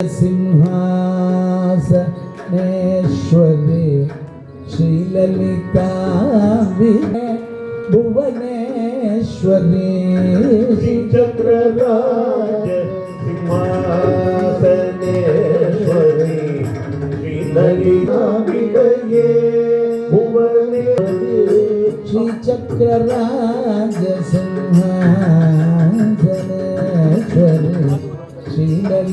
सिंहासनेश्वरे श्रीललिता भुवनेश्वरे। श्रीचक्रराज सिंहासनेश्वरे श्रीललिता भुवने श्रीचक्रराज सिंह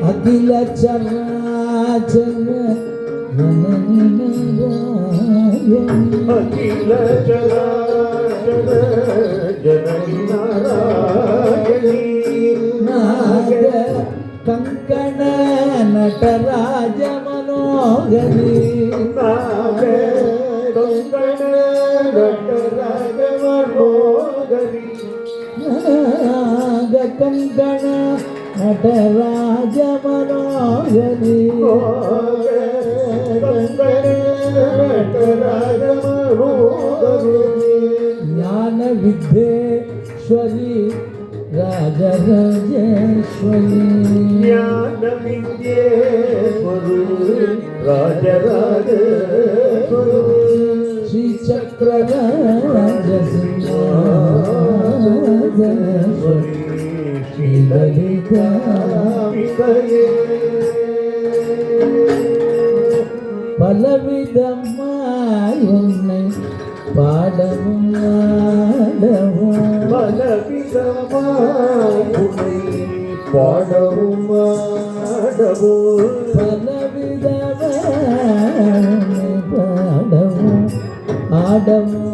അഖില ചരാചര അഖില ചരാചര കങ്കണ നടരാജ മനോഹരി കങ്കണ നടരാജ മനോഹരി കങ്കണ ನಟರಾಜ ಮನೋಗನಿ ನಟರಾಜ ಮನೋಗನಿ ಜ್ಞಾನ ವಿದ್ಯೇಶ್ವರಿ ರಾಜರಾಜೇಶ್ವರಿ ಜ್ಞಾನ ವಿದ್ಯೇಶ್ವರಿ ರಾಜರಾಜೇಶ್ವರಿ ಶ್ರೀಚಕ್ರ ರಾಜಸಿ దుర్గాంబికయే పలవిధమాయి ఉన్నాయి పాడము పాడము పలవిధమాయి పాడము. పాడము పలవిధమాయి పాడము ఆడము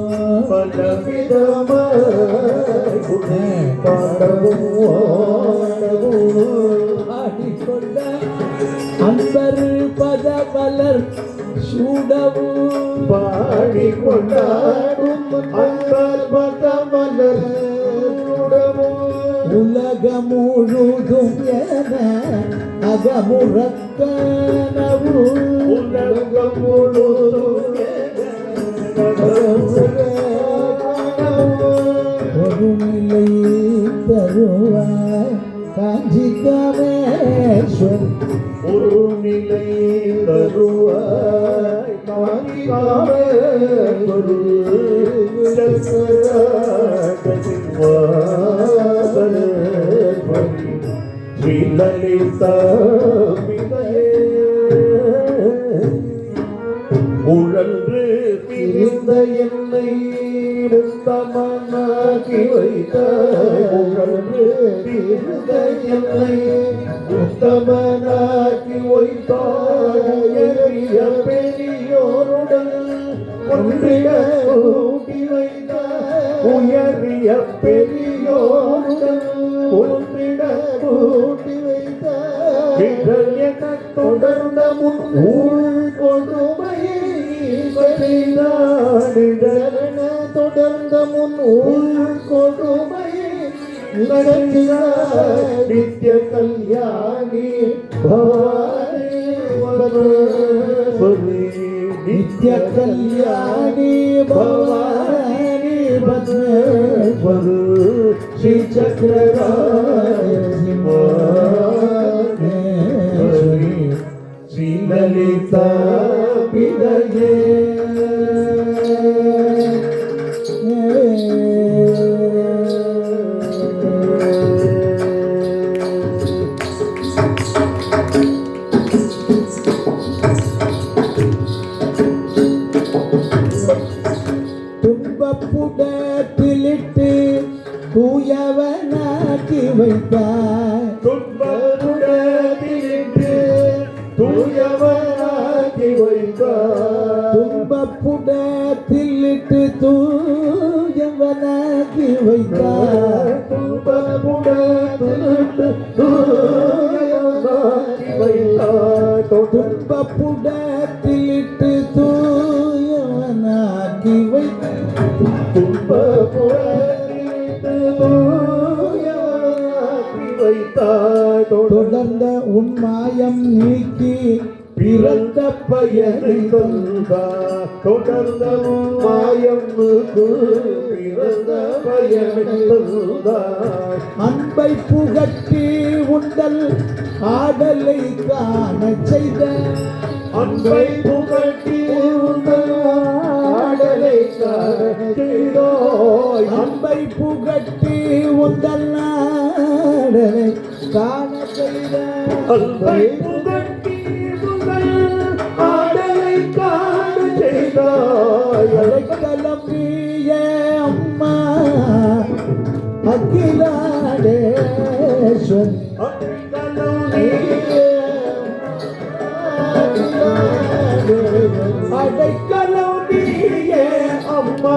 పాడము பலர் சூடவும். பாடி கொண்டாடும் அன்பர்பதமலூடமும் உலக முழுதும் என அகமுறக்கனவும் உலகம் முழுதும் நிலை தருவாய். காஞ்சி காமேஸ்வர் ஒரு நிலை தருவாய் காணிக்காவே குரு ஸ்ரீலலிதா உழன்று பிரிந்த என்னை உத்தமனாக்கி வைத்தாய் பிரிந்த என்னை உத்தமனாக்கி வைத்தாய் பெரியோருடன் ஒன்றிய கூட்டி வைத்தாய். உயரிய பெரியோருடன் ஒன்றிட கூட்டி வைத்தாய். விரல் என தொடர்ந்த முன் ஊழ் கொடுமையை தொடர்ந்த முன் ஊழ் नित्य कल्याणी भवानी नित्य कल्याणी भवानी बद श्री चक्र श्री ललिता विदये தூயவனாக்கி வைத்தாய் துன்பருடத்திலிட்டு தூய தூயவனாக்கி வைத்தார் துன்பப்புடத்திலிட்டு தூயவனாகி வைத்தார் துன்பமுடத்திலிட்டு தூயவனாக்கி வைத்தார் துன்பப்புடத்திலிட்டு தூயவனாகி வைத்தார் துன்பமுடத்திலிட்டு தூயவனாக்கி தொடர்ந்த உன் மாயம் நீக்கி பிறந்த பயனை தந்தார் தொடர்ந்த மாயம் பிறந்த பயனை தந்தார் அன்பை புகட்டி உண்டல் ஆடலை காண செய்த. அன்பை புகட்டி உண்டல் ஆடலை காண செய்த. புகட்டி உண்டல் ஆடலை காண செய்த புகட்டி உங்கள் ஆடலை காண செய்தாய் அம்மா அகிலாடேஸ்வரி அடைக்கலம் நீயே அம்மா.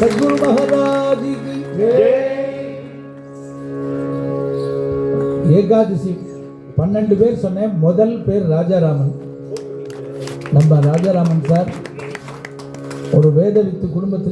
சத்குரு மகாராஜ் ஏகாதசி பன்னெண்டு பேர் சொன்னேன். முதல் பேர் ராஜாராமன். நம்ம ராஜாராமன் சார் ஒரு வேத வித்து குடும்பத்தில்